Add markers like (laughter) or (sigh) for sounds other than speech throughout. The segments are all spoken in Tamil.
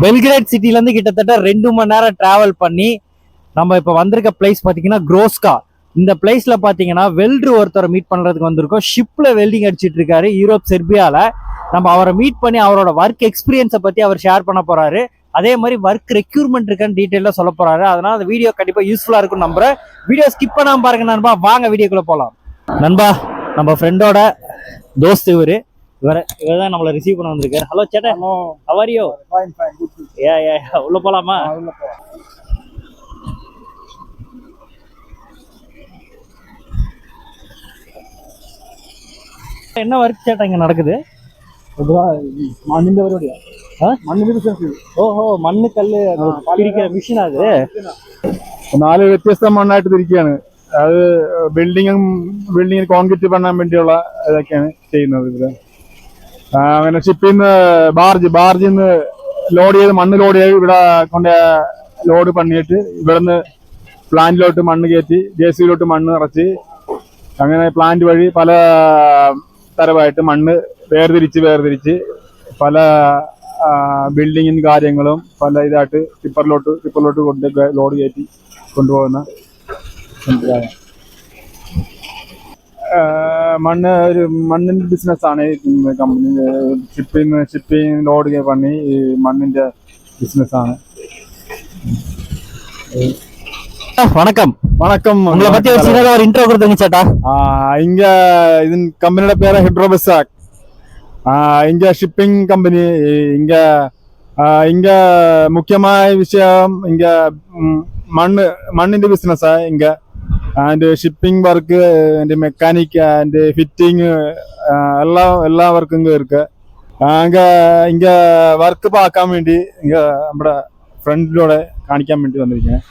பெல்கிரேட் சிட்டில இருந்து கிட்டத்தட்ட ரெண்டு மணி நேரம் டிராவல் பண்ணி நம்ம இப்ப வந்திருக்க பிளேஸ் பாத்தீங்கன்னா குரோஸ்கா இந்த பிளேஸ்ல பாத்தீங்கன்னா வெல்ட்ரு ஒருத்தரை மீட் பண்றதுக்கு வந்திருக்கோம். ஷிப்ல வெல்டிங் அடிச்சிட்டு இருக்காரு யூரோப் செர்பியால. நம்ம அவரை மீட் பண்ணி அவரோட ஒர்க் எக்ஸ்பீரியன்ஸை பத்தி அவர் ஷேர் பண்ண போறாரு. அதே மாதிரி ஒர்க் ரெக்யூர்மெண்ட் இருக்கான்னு டீட்டெயிலாக சொல்ல போறாரு. அதனால அந்த வீடியோ கண்டிப்பா யூஸ்ஃபுல்லா இருக்கும் நம்புறேன். வீடியோ ஸ்கிப் பண்ணாம பாருங்க நண்பா. வாங்க வீடியோக்குள்ள போலாம். நண்பா நம்ம ஃப்ரெண்டோட தோஸ்து இவரு. இவர் இவர் தான் நம்மளை ரிசீவ் பண்ண வந்திருக்காரு ஹலோ சேட்டா ஹவாரியோ ஏ ஏ உள்ள போலாமா என்ன ஒர்க் சேட்டா இங்கே நடக்குது மண்ணின் മണ്ണ് കല്ല് പിടിക്കാൻ മെഷീനാത് നാല് വ്യത്യസ്ത മണ്ണായിട്ട് തിരിക്കുകയാണ് അത് ബിൽഡിങ്ങും ബിൽഡിങ്ങിന് കോൺക്രീറ്റ് പണിയാൻ വേണ്ടിയുള്ള ഇതൊക്കെയാണ് ചെയ്യുന്നത് ഇവിടെ അങ്ങനെ ഷിപ്പിൽ നിന്ന് ബാർജ് ബാർജിൽ നിന്ന് ലോഡ് ചെയ്ത് മണ്ണ് ലോഡ് ചെയ്ത് ഇവിടെ കൊണ്ട് ലോഡ് പണിയിട്ട് ഇവിടുന്ന് പ്ലാന്റിലോട്ട് മണ്ണ് കയറ്റി ജെ സിയിലോട്ട് മണ്ണ് നിറച്ച് അങ്ങനെ പ്ലാന്റ് വഴി പല തരമായിട്ട് മണ്ണ് വേർതിരിച്ച് വേർതിരിച്ച് പല ബിൽഡിങ്ങും കാര്യങ്ങളും പല ഇതായിട്ട് ടിപ്പറിലോട്ട് ടിപ്പറിലോട്ട് കൊണ്ട് ലോഡ് കയറ്റി കൊണ്ടുപോകുന്ന ആ, മണ്ണ് ഒരു മണ്ണിന്റെ ബിസിനസ് ആണ് കമ്പനി ഷിപ്പിംഗ് ഷിപ്പിംഗ് ലോഡ് പണി ഈ മണ്ണിന്റെ ബിസിനസ് ആണ് வணக்கம் வணக்கம் உங்களை பத்தி ஒரு சின்னதா ஒரு இன்ட்ரோ கொடுத்துங்க சேட்டா இங்க இது கம்பெனியோட பேரு ஹிட்ரோபெசாக் இங்க ஷிப்பிங் கம்பெனி இங்க இங்க முக்கியமான விஷயம் இங்க மண் மண்ணின் பிசினஸ் இங்க and shipping work and mechanic and fitting എല്ലാ എല്ലാ വർക്കും ഇருக்கு அங்கே இங்கே ஒர்க்கு பார்க்க வேண்டி இங்கே நம்ம ஃப்ரெண்டிலோட காணிக்க வேண்டி வந்திருக்கேன்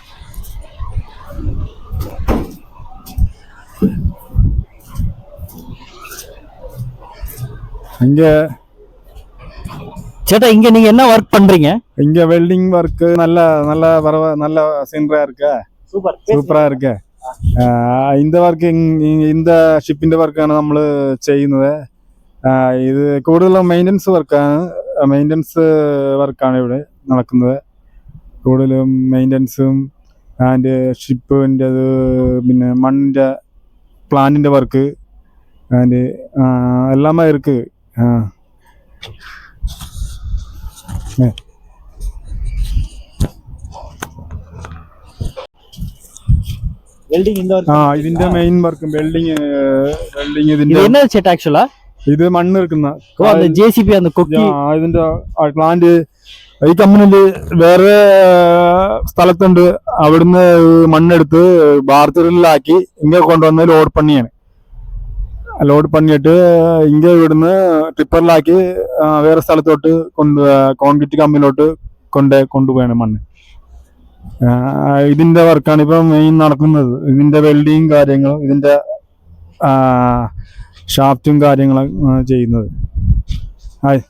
இங்கே சேட்டா இங்க நீங்க என்ன ஒர்க் பண்றீங்க இங்க வெல்டிங் ஒர்க் நல்ல நல்ல பரவ நல்ல சீன்ரா இருக்க சூப்பர் சூப்பரா இருக்கு ഇതിന്റെ വർക്ക് ഇന്ത ഷിപ്പിന്റെ വർക്കാണ് നമ്മൾ ചെയ്യുന്നത്. ഇത് കൂടുതലും മെയിന്റനൻസ് വർക്കാണ്. മെയിന്റനൻസ് വർക്കാണ് ഇവിടെ നടക്കുന്നത്. കൂടുതലും മെയിന്റനൻസും ആൻഡ് ഷിപ്പിന്റെ അത് പിന്നെ മണ്ണിന്റെ പ്ലാന്റിന്റെ വർക്ക് അതിന്റെ എല്ലാം ഇരിക്ക് ആ. ആ ஒர்க் ഇതിന്റെ മെയിൻ വർക്ക് വെൽഡിങ് വെൽഡിങ് இது ഇതിന്റെ என்ன சேட்டா ஆக்சுவலா ഇത് മണ്ണ് എടുക്കുന്ന ஓ அந்த ஜேசிபி அந்த கொக்கி ആ, ഇതിന്റെ പ്ലാന്റ് ഈ കമ്പനിയില് വേറെ സ്ഥലത്തുണ്ട് അവിടുന്ന് മണ്ണെടുത്ത് ബാർച്ചറിലാക്കി ഇങ്ങ കൊണ്ടുവന്ന് ലോഡ് പണിയാണ് ലോഡ് പണിയിട്ട് ഇങ്ങ ഇവിടുന്ന് ടിപ്പറിലാക്കി ആ, വേറെ സ്ഥലത്തോട്ട് കൊണ്ട് കോൺക്രീറ്റ് കമ്പനിയിലോട്ട് കൊണ്ട് കൊണ്ടുപോയാണ് മണ്ണ് ആ, ഇതിന്റെ വർക്കാണ് ഇപ്പൊ മെയിൻ നടക്കുന്നത് ഇതിന്റെ വെൽഡിങ് കാര്യങ്ങളും ഇതിന്റെ ഷാഫ്റ്റും കാര്യങ്ങളും ആ, ചെയ്യുന്നത് ഹായ്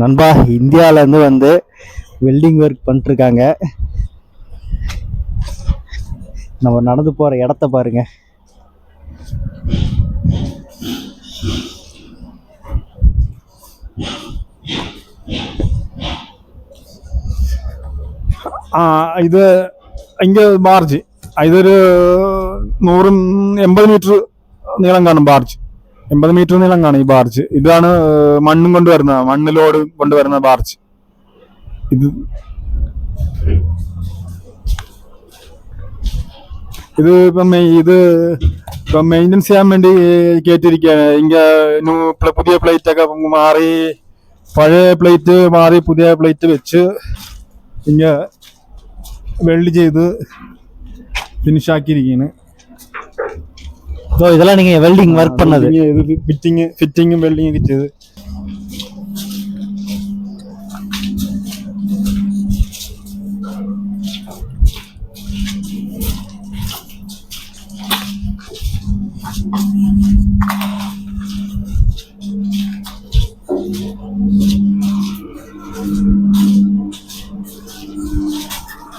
நண்பா இந்தியால இருந்து வந்து வெல்டிங் ஒர்க் பண்ணிட்டு இருக்காங்க நம்ம நடந்து போற இடத்த பாருங்க ആ ഇത് ഇങ്ങ ബാർജ് ഇതൊരു നൂറും എൺപത് മീറ്റർ നീളം കാണും ബാർജ് എൺപത് മീറ്റർ നീളം കാണും ഈ ബാർജ് ഇതാണ് മണ്ണും കൊണ്ടുവരുന്ന മണ്ണ് ലോഡ് കൊണ്ടുവരുന്ന ബാർജ് ഇത് ഇത് ഇപ്പം ഇത് ഇപ്പം മെയിന്റെനൻസ് ചെയ്യാൻ വേണ്ടി കയറ്റിയിരിക്കുകയാണ് ഇങ്ങനെ പുതിയ പ്ലേറ്റ് ഒക്കെ മാറി പഴയ പ്ലേറ്റ് മാറി പുതിയ പ്ലേറ്റ് വെച്ച് ഇങ്ങ വെൽഡ് ചെയ്ത് ഫിനിഷ് ആക്കിയിരിക്കുകയാണ് ஸோ இதெல்லாம் நீங்க வெல்டிங் ஒர்க் பண்ணது ഫിറ്റിങ് ഫിറ്റിങ്ങും വെൽഡിങ് ഒക്കെ ചെയ്ത്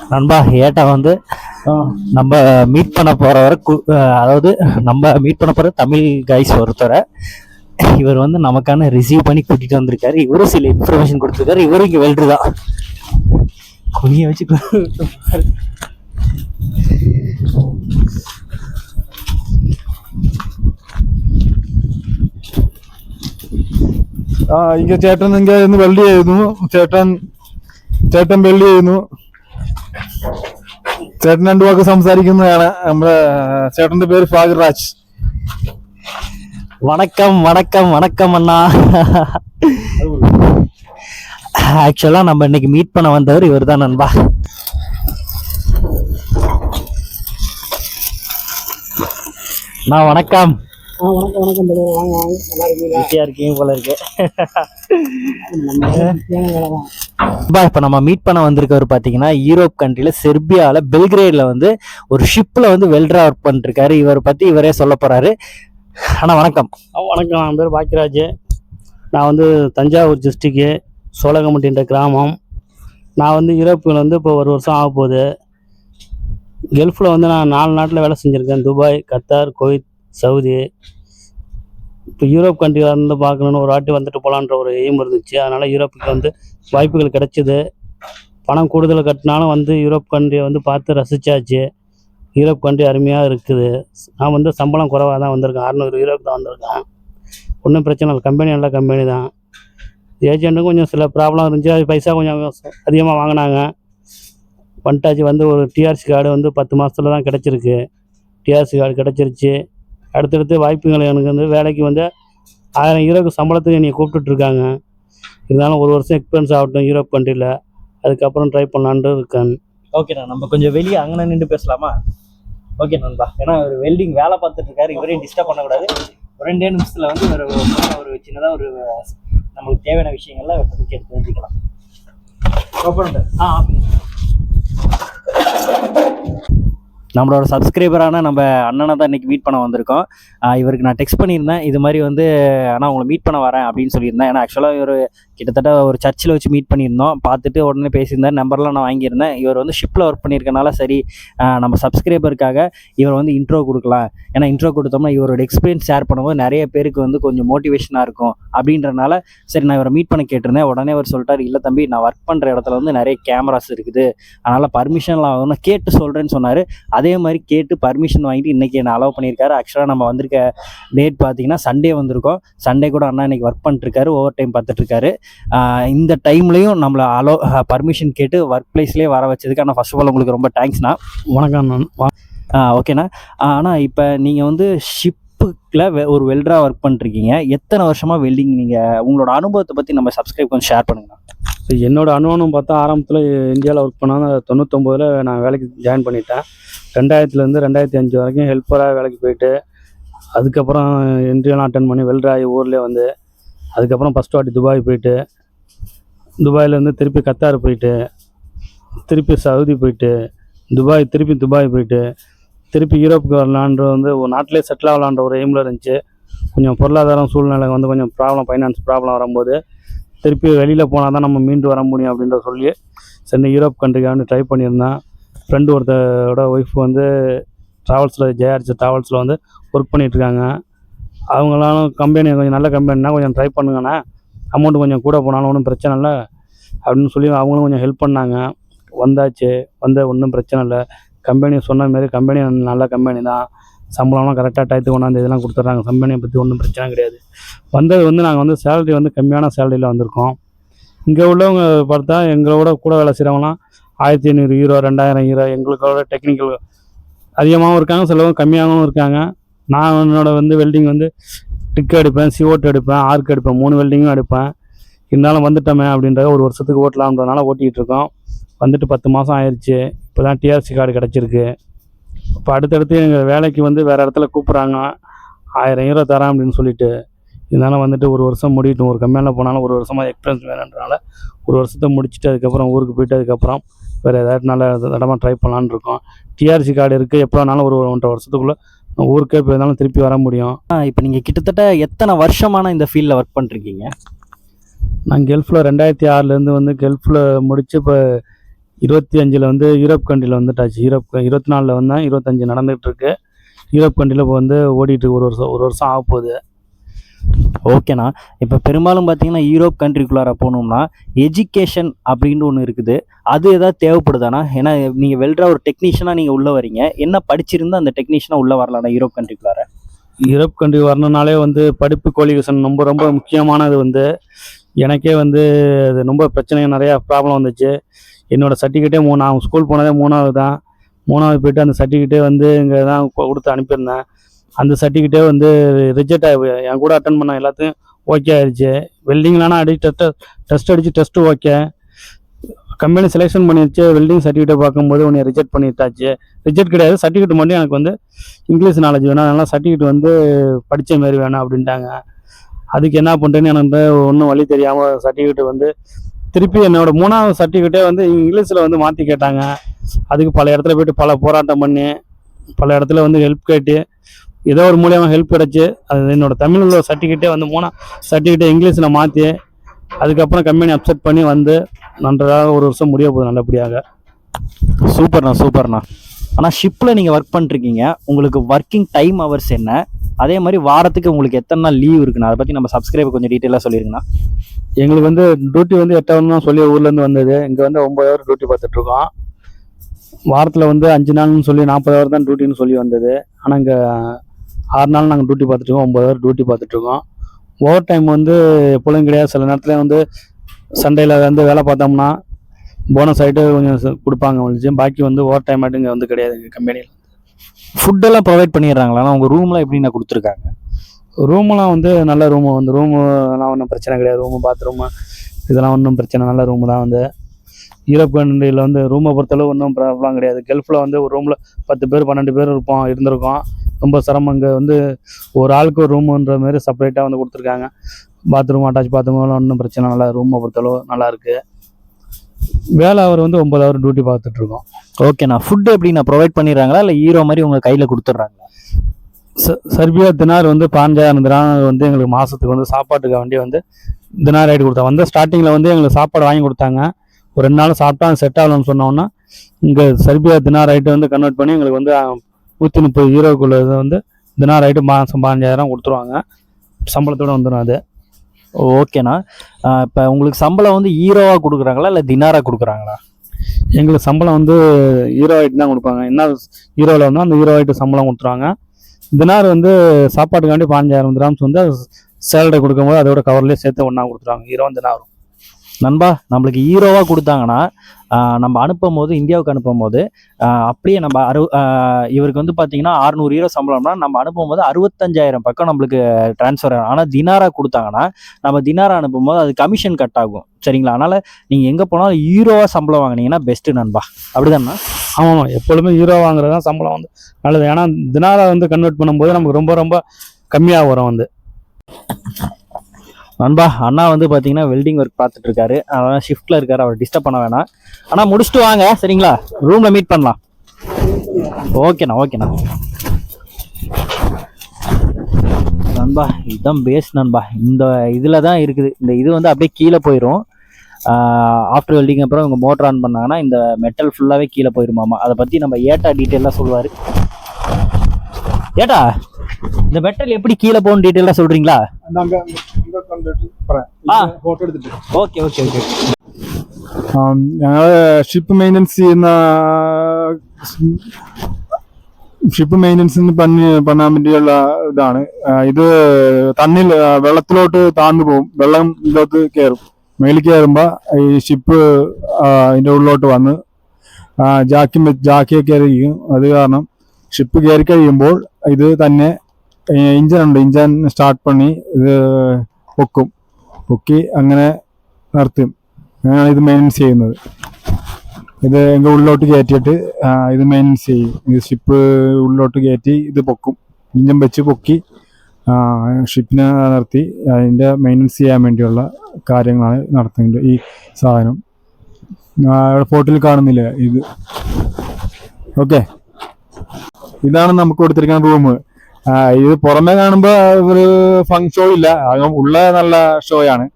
நண்பா ஏட்டா வந்து நம்ம மீட் பண்ண போறவரை கு- அஹ் அதாவது நம்ம மீட் பண்ண போற தமிழ் கைஸ் ஒருத்தரை இவர் வந்து நமக்கான ரிசீவ் பண்ணி கூட்டிட்டு வந்திருக்காரு இவரும் சில இன்ஃபர்மேஷன் கொடுத்துருக்காரு இவரும் இங்க வெல்டர் தான் குனிய வச்சு ആ ഇങ്ങ ചേട്ടൻ ഇങ്ങ ഇന്ന് വെള്ളി ആയിരുന്നു ചേട്ടൻ ചേട്ടൻ വെള്ളി ആയിരുന്നു ചേട്ടൻ രണ്ടു വാക്ക് സംസാരിക്കുന്നതാണ് നമ്മുടെ ചേട്ടന്റെ പേര് ഫാഗർരാജ് வணக்கம் வணக்கம் வணக்கம் அண்ணா ஆக்சுவலா நம்ம இன்னைக்கு மீட் பண்ண வந்தவர் இவர் தான் நண்பா நான் வணக்கம் ஆ வணக்கம் வணக்கம் பிரதர் வாங்க வாங்க. நல்லா இருக்கீங்களா? பிஸியா இருக்கீங்க போல இருக்கு. நம்ம முக்கியமான வேலை தான். பா இப்போ நம்ம மீட் பண்ண வந்திருக்கவர் பார்த்தீங்கன்னா யூரோப் கண்ட்ரில செர்பியால பெல்கிரேட்ல வந்து ஒரு ஷிப்ல வந்து வெல்டரா ஒர்க் பண்ணிருக்காரு. இவரை பத்தி இவரே சொல்ல போறாரு. அண்ணா வணக்கம். வணக்கம். என் பேர் பாக்கியராஜ். நான் வந்து தஞ்சாவூர் டிஸ்ட்ரிக்கு சோழகம்பட்டின்ற கிராமம். நான் வந்து யூரோப்பில் வந்து இப்போ ஒரு வருஷம் ஆக போகுது கல்ஃபில் வந்து நான் நாலு நாட்டில் வேலை செஞ்சுருக்கேன். Dubai Qatar Kuwait Saudi. இப்போ யூரோப் கண்ட்ரியில் இருந்து பார்க்கணுன்னு ஒரு வாட்டி வந்துட்டு போகலான்ற ஒரு எய்ம் இருந்துச்சு. அதனால் யூரோப்புக்கு வந்து வாய்ப்புகள் கிடைச்சிது. பணம் கூடுதல் கட்டினாலும் வந்து யூரோப் கண்ட்ரியை வந்து பார்த்து ரசித்தாச்சு யூரோப் கண்ட்ரி அருமையாக இருக்குது. நான் வந்து சம்பளம் குறைவாக தான் வந்திருக்கேன். அறநூறு யூரோப் தான் வந்திருக்கேன். ஒன்றும் பிரச்சனை இல்லை. கம்பெனி நல்ல கம்பெனி தான். ஏஜென்ட்டும் கொஞ்சம் சில ப்ராப்ளம் இருந்துச்சு. அது பைசா கொஞ்சம் அதிகமாக வாங்கினாங்க. வன்டாச்சு வந்து ஒரு டிஆர்சி கார்டு வந்து பத்து மாதத்துல தான் கிடச்சிருக்கு. டிஆர்சி கார்டு கிடச்சிருச்சு. அடுத்தடுத்து வாய்ப்புகள் எனக்கு வந்து வேலைக்கு வந்து ஆயிரம் யூரோக்கு சம்பளத்துக்கு என்னை கூப்பிட்டுட்ருக்காங்க. இருந்தாலும் ஒரு வருஷம் எக்ஸ்பீரியன்ஸ் ஆகட்டும் யூரோப் கண்ட்ரியில் அதுக்கப்புறம் ட்ரை பண்ணலான்ட்டு இருக்கேன். ஓகேண்ணா நம்ம கொஞ்சம் வெளியே அங்கே நின்று பேசலாமா? ஓகே நண்பா. ஏன்னா ஒரு வெல்டிங் வேலை பார்த்துட்டு இருக்காரு. இவரையும் டிஸ்டர்ப் பண்ணக்கூடாது. ஒரு ரெண்டே நிமிஷத்தில் வந்து ஒரு ஒரு சின்னதாக ஒரு நம்மளுக்கு தேவையான விஷயங்கள்லாம் இவர்கிட்ட கேட்டு தெரிஞ்சுக்கலாம். ஓப்பன் ஆ. நம்மளோட சப்ஸ்கிரைபரான நம்ம அண்ணனை தான் இன்றைக்கி மீட் பண்ண வந்திருக்கோம். இவருக்கு நான் டெக்ஸ்ட் பண்ணியிருந்தேன். இது மாதிரி வந்து ஆனால் உங்களை மீட் பண்ண வரேன் அப்படின்னு சொல்லியிருந்தேன். ஏன்னா ஆக்சுவலாக இவர் கிட்டத்தட்ட ஒரு சர்ச்சில் வச்சு மீட் பண்ணியிருந்தோம். பார்த்துட்டு உடனே பேசியிருந்தேன் நம்பர்லாம் நான் வாங்கியிருந்தேன். இவர் வந்து ஷிப்பில் ஒர்க் பண்ணியிருக்கனால சரி நம்ம சப்ஸ்கிரைபருக்காக இவர் வந்து இன்ட்ரோ கொடுக்கலாம். ஏன்னா இன்ட்ரோ கொடுத்தோம்னா இவரோட எக்ஸ்பீரியன்ஸ் ஷேர் பண்ணும்போது நிறைய பேருக்கு வந்து கொஞ்சம் மோட்டிவேஷனாக இருக்கும். அப்படின்றனால சரி நான் இவரை மீட் பண்ண கேட்டிருந்தேன். உடனே அவர் சொல்லிட்டார் இல்லை தம்பி நான் ஒர்க் பண்ணுற இடத்துல வந்து நிறைய கேமராஸ் இருக்குது. அதனால் பர்மிஷன்லாம் ஆகணும் கேட்டு சொல்கிறேன்னு சொன்னார். அதே மாதிரி கேட்டு பர்மிஷன் வாங்கிட்டு இன்றைக்கி என்ன அலோவ் பண்ணியிருக்காரு. ஆக்சுவலாக நம்ம வந்திருக்க டேட் பார்த்தீங்கன்னா சண்டே வந்திருக்கோம். சண்டே கூட அண்ணா இன்னைக்கு ஒர்க் பண்ணிட்டுருக்காரு ஓவர் டைம் பார்த்துட்ருக்காரு இந்த டைம்லையும் நம்மளை அலோ பர்மிஷன் கேட்டு ஒர்க் பிளேஸ்லேயே வர வச்சதுக்கு ஆனால் ஃபர்ஸ்ட் ஆஃப் ஆல் உங்களுக்கு ரொம்ப தேங்க்ஸ்ண்ணா வணக்கம் நான் ஓகேண்ணா ஆனால் இப்போ நீங்கள் வந்து ஷிப்புக்கில் ஒரு வெல்டராக ஒர்க் பண்ணிருக்கீங்க எத்தனை வருஷமாக வெல்டிங் நீங்கள் உங்களோட அனுபவத்தை பற்றி நம்ம சப்ஸ்கிரைப் கொஞ்சம் ஷேர் பண்ணுங்கண்ணா. என்னோட அனுபவம் பார்த்தா ஆரம்பத்தில் இந்தியாவில் ஒர்க் பண்ணாங்க தொண்ணூத்தொம்போதில் நான் வேலைக்கு ஜாயின் பண்ணிட்டேன். ரெண்டாயிரத்துலேருந்து ரெண்டாயிரத்தி அஞ்சு வரைக்கும் ஹெல்ப்பராக வேலைக்கு போயிட்டு அதுக்கப்புறம் இன்டர்வியூலாம் அட்டன் பண்ணி வெல்டராகி ஊர்லேயே வந்து அதுக்கப்புறம் ஃபஸ்ட் வாட்டி துபாய் போயிட்டு துபாயிலேருந்து திருப்பி கத்தார் போயிட்டு திருப்பி சவுதி போயிட்டு துபாய் திருப்பி துபாய் போயிட்டு திருப்பி யூரோப்புக்கு வரலான்ற வந்து ஒரு நாட்டிலே செட்டில் ஆகலான்ற ஒரு எய்மில் இருந்துச்சு. கொஞ்சம் பொருளாதாரம் சூழ்நிலை வந்து கொஞ்சம் ப்ராப்ளம் ஃபைனான்ஸ் ப்ராப்ளம் வரும்போது திருப்பி வெளியில் போனால் தான் நம்ம மீண்டு வர முடியும் அப்படின்ற சொல்லி சென்னை யூரோப் கண்ட்ரிக்காக ட்ரை பண்ணியிருந்தேன். ஃப்ரெண்டு ஒருத்தரோட ஒய்ஃப் வந்து ட்ராவல்ஸில் ஜேஆர்சி ட்ராவல்ஸில் வந்து ஒர்க் பண்ணிகிட்ருக்காங்க அவங்களாலும் கம்பெனி கொஞ்சம் நல்ல கம்பெனினா கொஞ்சம் ட்ரை பண்ணுங்கண்ணா. அமௌண்ட் கொஞ்சம் கூட போனாலும் ஒன்றும் பிரச்சனை இல்லை அப்படின்னு சொல்லி அவங்களும் கொஞ்சம் ஹெல்ப் பண்ணாங்க. வந்தாச்சு. வந்த ஒன்றும் பிரச்சனை இல்லை. கம்பெனி சொன்ன மாரி கம்பெனி நல்ல கம்பெனி தான். சம்பளம்லாம் கரெக்டாக டயத்துக்கு கொண்டாந்து இதெல்லாம் கொடுத்துட்றாங்க. கம்பெனியை பற்றி ஒன்றும் பிரச்சனை கிடையாது. வந்தது வந்து நாங்கள் வந்து சேலரி வந்து கம்மியான சேலரியில் வந்திருக்கோம். இங்கே உள்ளவங்க பார்த்தா எங்களோட கூட வேலை செய்கிறவங்களாம் ஆயிரத்தி ஐநூறு ஹீரோ ரெண்டாயிரம் ஹீரோ எங்களுக்கோட டெக்னிக்கல் அதிகமாகவும் இருக்காங்க சிலவங்க கம்மியாகவும் இருக்காங்க. நான் என்னோட வந்து வெல்டிங் வந்து டிக் எடுப்பேன் சிஓட்டு எடுப்பேன் ஆர்க் எடுப்பேன் மூணு வெல்டிங்கும் எடுப்பேன். இருந்தாலும் வந்துட்டோமே அப்படின்ற ஒரு வருஷத்துக்கு ஓட்டலாம்ன்றதுனால ஓட்டிகிட்டு இருக்கோம். வந்துட்டு பத்து மாதம் ஆயிடுச்சு இப்போ தான் டிஆர்சி கார்டு கிடச்சிருக்கு. இப்போ அடுத்தடுத்து எங்கள் வேலைக்கு வந்து வேறு இடத்துல கூப்பிட்றாங்க. ஆயிரம் ஹீரோ தரேன் அப்படின்னு சொல்லிட்டு இதனால் வந்துட்டு ஒரு வருஷம் முடியட்டும். ஒரு கம்பெனியில் போனாலும் ஒரு வருஷமாக எக்ஸ்பீரியன்ஸ் வேணுன்றனால ஒரு வருஷத்தை முடிச்சுட்டு அதுக்கப்புறம் ஊருக்கு போயிட்டு அதுக்கப்புறம் வேறு ஏதாட்டு நல்ல இடமா ட்ரை பண்ணலான்னு இருக்கோம். டிஆர்சி கார்டு இருக்குது எப்போ வேணாலும் ஒரு ஒன்றரை வருஷத்துக்குள்ளே ஊருக்கே போயிருந்தாலும் திருப்பி வர முடியும். இப்போ நீங்கள் கிட்டத்தட்ட எத்தனை வருஷமான இந்த ஃபீல்டில் ஒர்க் பண்ணிருக்கீங்க? நான் கெல்ஃபில் ரெண்டாயிரத்தி ஆறுலேருந்து வந்து கெல்ஃபில் முடிச்சு இப்போ இருபத்தி அஞ்சில் வந்து யூரோப் கண்ட்ரியில் வந்துட்டாச்சு. யூரோப் இருபத்தி நாலில் வந்தேன் இருபத்தஞ்சி நடந்துகிட்ருக்கு யூரோப் கண்ட்ரியில் இப்போ வந்து ஓடிட்டு ஒரு வருஷம் ஒரு வருஷம் ஆக போகுது. ஓகேண்ணா இப்போ பெரும்பாலும் பார்த்தீங்கன்னா யூரோப் கண்ட்ரிக்குள்ளார போகணும்னா எஜுகேஷன் அப்படின்னு ஒன்று இருக்குது. அது எதாவது தேவைப்படுதாண்ணா? ஏன்னா நீங்கள் வெல்டரா ஒரு டெக்னீஷியனாக நீங்கள் உள்ளே வரீங்க. என்ன படிச்சிருந்தால் அந்த டெக்னீஷியனாக உள்ளே வரலாம்ண்ணா யூரோப் கண்ட்ரிக்குள்ளார யூரோப் கண்ட்ரி வரணுனாலே வந்து படிப்பு குவாலிஃபிகேஷன் ரொம்ப ரொம்ப முக்கியமானது வந்து எனக்கே வந்து அது ரொம்ப பிரச்சனை நிறையா ப்ராப்ளம் வந்துச்சு. என்னோட சர்டிஃபிகேட்டே மூணு நான் ஸ்கூல் போனதே மூணாவது தான் மூணாவது போயிட்டு அந்த சர்டிஃபிகேட்டே வந்து இங்கே தான் கொடுத்து அனுப்பியிருந்தேன். அந்த சர்டிஃபிகேட்டே வந்து ரிஜெக்ட் ஆகி என் கூட அட்டன் பண்ண எல்லாத்தையும் ஓகே ஆயிடுச்சு. வெல்டிங்லானா அடி டெஸ்ட் டெஸ்ட் அடிச்சு டெஸ்ட்டு ஓகே கம்பெனி செலெக்ஷன் பண்ணிடுச்சு. வெல்டிங் சர்டிஃபிகேட்டை பார்க்கும்போது உன்னை ரிஜெக்ட் பண்ணிட்டாச்சு. ரிஜெக்ட் கிடையாது. சர்டிஃபிகேட் மட்டும் எனக்கு வந்து இங்கிலீஷ் நாலேஜ் வேணும். அதனால் சர்டிஃபிகேட் வந்து படித்த மாரி வேணும் அப்படின்ட்டாங்க. அதுக்கு என்ன பண்ணுறேன்னு எனக்கு ஒன்றும் வழி தெரியாமல் சர்டிஃபிகேட் வந்து திருப்பி என்னோட மூணாவது சர்டிஃபிகேட்டே வந்து இங்கிலீஷில் வந்து மாற்றி கேட்டாங்க. அதுக்கு பல இடத்துல போயிட்டு பல போராட்டம் பண்ணி பல இடத்துல வந்து ஹெல்ப் கேட்டு ஏதோ ஒரு மூலியமாக ஹெல்ப் கிடச்சி. அது என்னோட தமிழ் உள்ள சர்டிஃபிகேட்டே வந்து மூணா சர்டிஃபிகேட்டை இங்கிலீஷில் மாற்றி அதுக்கப்புறம் கம்பெனி அப்செட் பண்ணி வந்து நன்றாக ஒரு வருஷம் முடிய போகுது நல்லபடியாக. சூப்பர்ண்ணா சூப்பர்ண்ணா. ஆனால் ஷிப்பில் நீங்கள் ஒர்க் பண்ணிருக்கீங்க. உங்களுக்கு ஒர்க்கிங் டைம் ஹவர்ஸ் என்ன? அதே மாதிரி வாரத்துக்கு உங்களுக்கு எத்தனை நாள் லீவ் இருக்குண்ணா அதை பற்றி நம்ம சப்ஸ்கிரைபர் கொஞ்சம் டீட்டெயிலாக சொல்லியிருக்குண்ணா எங்களுக்கு வந்து டியூட்டி வந்து எட்டாவது தான் சொல்லி ஊர்லேருந்து வந்தது. இங்கே வந்து ஒம்பது ஹவர் டியூட்டி பார்த்துட்ருக்கோம் வாரத்தில் வந்து அஞ்சு நாள்னு சொல்லி நாற்பது ஹவர் தான் டியூட்டின்னு சொல்லி வந்தது. ஆனால் இங்கே ஆறு நாள் நாங்கள் டியூட்டி பார்த்துட்ருக்கோம் ஒம்பது ஹவர் டியூட்டி பார்த்துட்ருக்கோம் ஓவர் டைம் வந்து எப்பொழுதும் கிடையாது. சில நேரத்தில் வந்து சண்டேல வந்து வேலை பார்த்தோம்னா போனஸ் ஆகிட்டு கொஞ்சம் கொடுப்பாங்க உங்களுக்கு பாக்கி வந்து ஓவர் டைம் ஆகிட்டு இங்கே வந்து கிடையாது எங்கள் கம்பெனியில் ஃபுட்டெல்லாம் ப்ரொவைட் பண்ணிடுறாங்களா? உங்கள் ரூம்லாம் எப்படிண்ணா கொடுத்துருக்காங்க? ரூம்லாம் வந்து நல்ல ரூமு வந்து ரூமு ஒன்றும் பிரச்சனை கிடையாது. ரூமு பாத்ரூமு இதெல்லாம் ஒன்றும் பிரச்சனை. நல்ல ரூமு தான் வந்து. யூரோப் கண்ட்ரியில் வந்து ரூமை பொறுத்தளவு ஒன்றும் ப்ராப்ளம் கிடையாது. கெல்ஃபில் வந்து ஒரு ரூமில் பத்து பேர் பன்னெண்டு பேர் இருப்போம் இருந்திருக்கோம். ரொம்ப சிரமம். இங்கே வந்து ஒரு ஆளுக்கு ஒரு ரூமுன்ற மாதிரி செப்பரேட்டாக வந்து கொடுத்துருக்காங்க. பாத்ரூம் அட்டாச் பாத்ரூம்லாம் ஒன்றும் பிரச்சனை நல்லா ரூமை பொறுத்தளவு நல்லாயிருக்கு வேலை அவர் வந்து ஒம்பது ஹவர் டியூட்டி பார்த்துட்டு ஓகேண்ணா ஃபுட் எப்படிண்ணா ப்ரொவைட் பண்ணிடுறாங்களா? இல்லை ஹீரோ மாதிரி உங்கள் கையில் கொடுத்துட்றாங்களா? ச- சர்பியா தினார் வந்து பாஞ்சாயிரம் தினார் வந்து எங்களுக்கு மாதத்துக்கு வந்து சாப்பாட்டுக்கு வண்டி வந்து தினார் ஆகிட்டு கொடுத்தாங்க வந்து ஸ்டார்டிங்கில் வந்து எங்களுக்கு சாப்பாடு வாங்கி கொடுத்தாங்க. ஒரு ரெண்டு நாள் சாப்பிட்டா செட் ஆகலன்னு சொன்னோன்னா இங்கே சர்பியா தினார் ஐட்டு வந்து கன்வெர்ட் பண்ணி எங்களுக்கு வந்து நூற்றி முப்பது யூரோக்குள்ள இது வந்து தினார் ஐட்டு மாதம் பாஞ்சாயிரம் கொடுத்துருவாங்க. சம்பளத்தோட வந்துடும் அது. ஓகேண்ணா இப்போ உங்களுக்கு சம்பளம் வந்து ஹீரோவாக கொடுக்குறாங்களா? இல்லை தினாரா கொடுக்குறாங்களா? எங்களுக்கு சம்பளம் வந்து ஹீரோ தான் கொடுப்பாங்க. என்ன ஹீரோவில் வந்தால் அந்த ஹீரோ சம்பளம் கொடுத்துருவாங்க. தினார் வந்து சாப்பாட்டுக்காண்டி பாஞ்சாயிரம் கிராம்ஸ் வந்து சேலரி கொடுக்கும்போது அதோட கவர்லேயே சேர்த்து ஒன்றா கொடுத்துருவாங்க. ஹீரோ தினாரும். நண்பா நம்மளுக்கு ஹீரோவாக கொடுத்தாங்கன்னா நம்ம அனுப்பும் போது இந்தியாவுக்கு அனுப்பும் போது அப்படியே நம்ம அறு இவருக்கு வந்து பார்த்தீங்கன்னா அறுநூறு ஹீரோ சம்பளம்னா நம்ம அனுப்பும் போது அறுபத்தஞ்சாயிரம் பக்கம் நம்மளுக்கு ட்ரான்ஸ்ஃபர் ஆகும். ஆனால் தினாரா கொடுத்தாங்கன்னா நம்ம தினாரா அனுப்பும் போது அது கமிஷன் கட் ஆகும். சரிங்களா? அதனால் நீங்கள் எங்கே போனாலும் ஹீரோவாக சம்பளம் வாங்குனீங்கன்னா பெஸ்ட்டு நண்பா. அப்படிதாண்ணா ஆமாம். எப்பொழுதுமே ஹீரோ வாங்குறது தான் சம்பளம் வந்து நல்லது. ஏன்னா தினாரா வந்து கன்வெர்ட் பண்ணும்போது நமக்கு ரொம்ப ரொம்ப கம்மியாக வரும் வந்து. நண்பா அண்ணா வந்து பார்த்தீங்கன்னா வெல்டிங் ஒர்க் பார்த்துட்டு இருக்காரு அதனால ஷிஃப்ட்டில் இருக்காரு அவர் டிஸ்டர்ப் பண்ண வேணாம். ஆனால் முடிச்சுட்டு வாங்க சரிங்களா? ரூமில் மீட் பண்ணலாம். ஓகேண்ணா ஓகேண்ணா. நண்பா இதுதான் பேஸ் நண்பா. இந்த இதில் தான் இருக்குது. இந்த இது வந்து அப்படியே கீழே போயிடும் ஆஃப்டர் வெல்டிங் அப்புறம் இவங்க மோட்டர் ஆன் பண்ணாங்கன்னா இந்த மெட்டல் ஃபுல்லாகவே கீழே போயிருமாமா. அதை பற்றி நம்ம ஏட்டா டீட்டெயிலாக சொல்லுவார். ஏட்டா இந்த மெட்டல் எப்படி கீழே போகணும் டீட்டெயிலாக சொல்கிறீங்களா ഞങ്ങൾ ഷിപ്പ് മെയിന്റെനൻസ് ചെയ്യുന്ന ഷിപ്പ് മെയിന്റെനൻസിന് പണി പണാൻ വേണ്ടിയുള്ള ഇതാണ്. ഇത് തണ്ണിൽ വെള്ളത്തിലോട്ട് താണ്ടു പോകും. വെള്ളം ഇതിലോട്ട് കയറും. മേളിൽ കയറുമ്പോൾ ഈ ഷിപ്പ് അതിന്റെ ഉള്ളിലോട്ട് വന്ന് ജാക്കി ജാക്കിയൊക്കെ ഇറങ്ങിക്കും അത് കാരണം ഷിപ്പ് കയറി കഴിയുമ്പോൾ ഇത് തന്നെ ഇഞ്ചൻ ഉണ്ട്. ഇഞ്ചൻ സ്റ്റാർട്ട് പണി. ഇത് പൊക്കും ഒക്കി അങ്ങനെ നിർത്തും. അങ്ങനെയാണ് ഇത് മെയിൻസ് ചെയ്യുന്നത്. ഇത് എങ്കിൽ ഉള്ളിലോട്ട് കയറ്റിയിട്ട് ഇത് മെയിൻസ് ചെയ്യും. ഇത് ഷിപ്പ് ഉള്ളിലോട്ട് കയറ്റി ഇത് പൊക്കും. ഇഞ്ചം വെച്ച് പൊക്കി ഷിപ്പിനെ നിർത്തി. അതിന്റെ മെയിന്റെനൻസ് ചെയ്യാൻ വേണ്ടിയുള്ള കാര്യങ്ങളാണ് നടത്തുന്നത് ഈ സാധനം. ഫോട്ടിൽ കാണുന്നില്ല ഇത്. ഓക്കെ ഇതാണ് നമുക്ക് കൊടുത്തിരിക്കുന്ന റൂം ഇത് പുറമെ കാണുമ്പോൾ ഒരു ഫങ് ഷോ ഇല്ല. ഉള്ള നല്ല ഷോയാണ്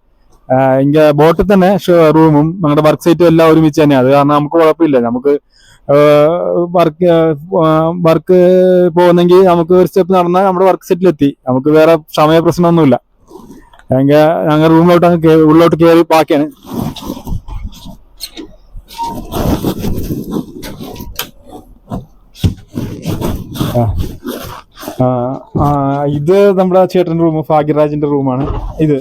ഇങ്ങ ബോട്ടിൽ തന്നെ റൂമും നമ്മുടെ വർക്ക് സൈറ്റും എല്ലാം ഒരുമിച്ച് തന്നെയാണ് അത് കാരണം നമുക്ക് കുഴപ്പമില്ല. നമുക്ക് വർക്ക് വർക്ക് പോകുന്നെങ്കിൽ നമുക്ക് ഒരു സ്റ്റെപ്പ് നടന്നാൽ നമ്മുടെ വർക്ക് സെറ്റിലെത്തി നമുക്ക് വേറെ സമയ പ്രശ്നമൊന്നുമില്ല എങ്കിൽ ഞങ്ങൾ റൂമിലോട്ട് അങ്ങ് ഉള്ളിലോട്ട് കയറി ബാക്കിയാണ്. ആ. ആ, ആ, ഇത് നമ്മുടെ ചേട്ടന്റെ റൂം ഭാഗ്യരാജിന്റെ റൂമാണ് ഇത്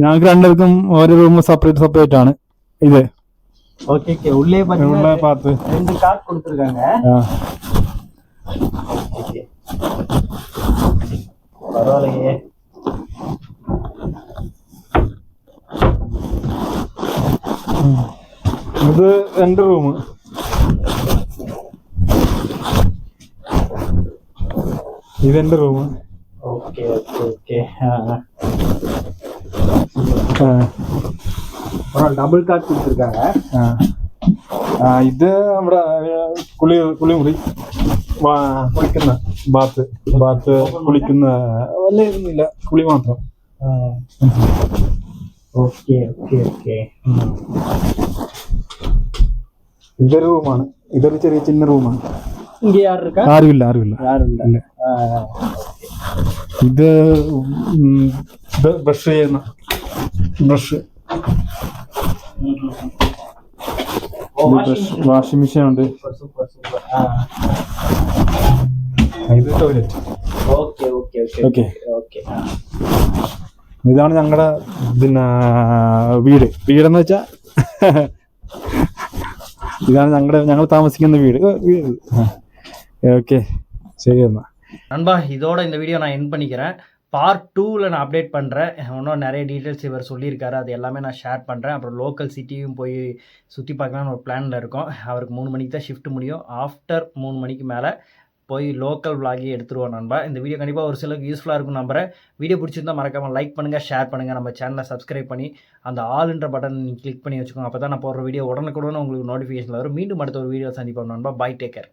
ഞങ്ങൾക്ക് രണ്ടുപേർക്കും ഓരോ റൂം സെപ്പറേറ്റ് സെപ്പറേറ്റ് ആണ് ഇത് ஓகே ஓகே உள்ளே ഉള്ള பாத்தீங்கன்னா പാത്ത് ரெண்டு காட் கொடுத்துருக்காங்க ആ பரவாயில்லையே ഇത് എന്റെ റൂം ഇതെന്റെ റൂം ஓகே ஓகே ஓகே அப்புறம் டபுள் காட் கொடுத்துருக்காங்க ഇത് നമ്മുടെ ആ, കുളി കുളിമുറി വാ- കുളിക്കുന്ന ബാത്ത് ബാത്ത് കുളിക്കുന്ന വല്ല ഇതൊന്നുമില്ല കുളി മാത്രം ஓகே ஓகே ஓகே ഇതൊരു റൂമാണ് ഇതൊരു ചെറിയ ചിന്ന റൂമാണ് இங்க யார் இருக்கா ആരുമില്ല ആരുമില്ല யாரும் இல்ல ഇല്ല ഇത് ഉം, ഇത് ബ്രഷ് ചെയ്യുന്ന ബ്രഷ് ஓ ബ്രഷ് വാഷിംഗ് മെഷീൻ ഉണ്ട് சூப்பர் சூப்பர் சூப்பர் ഇത് toilet okay okay okay Okay. Okay ഇതാണ് ഞങ്ങളുടെ പിന്നെ വീട് വീടെന്ന് വെച്ചാ (laughs) ഇതാണ് ഞങ്ങളുടെ ഞങ്ങൾ താമസിക്കുന്ന വീട് ഏ, വീട് ஓகே சரி அண்ணா நண்பா இதோட இந்த வீடியோ நான் என் பண்ணிக்கிறேன். பார்ட் டூவில் நான் அப்டேட் பண்ணுறேன் இன்னும் நிறைய டீட்டெயில்ஸ் இவர் சொல்லியிருக்காரு. அது எல்லாமே நான் ஷேர் பண்ணுறேன் அப்புறம் லோக்கல் சிட்டியும் போய் சுற்றி பார்க்கலான்னு ஒரு பிளானில் இருக்கோம். அவருக்கு மூணு மணிக்கு தான் ஷிஃப்ட் முடியும். ஆஃப்டர் மூணு மணிக்கு மேலே போய் லோக்கல் விளாகி எடுத்துருவோம் நண்பா. இந்த வீடியோ கண்டிப்பாக ஒரு சிலருக்கு யூஸ்ஃபுல்லாக இருக்கும் நம்புறேன். வீடியோ பிடிச்சிருந்தா மறக்காமல் லைக் பண்ணுங்கள் ஷேர் பண்ணுங்கள் நம்ம சேனலை சப்ஸ்கிரைப் பண்ணி அந்த ஆளுன்ற பட்டன் நீங்கள் கிளிக் பண்ணி வச்சுக்கோங்க. அப்போ தான் நான் போடுற வீடியோ உடனுக்குடன் உங்களுக்கு நோட்டிஃபிகேஷன் வரும். மீண்டும் அடுத்த ஒரு வீடியோ சந்திப்போம் நண்பா. By taker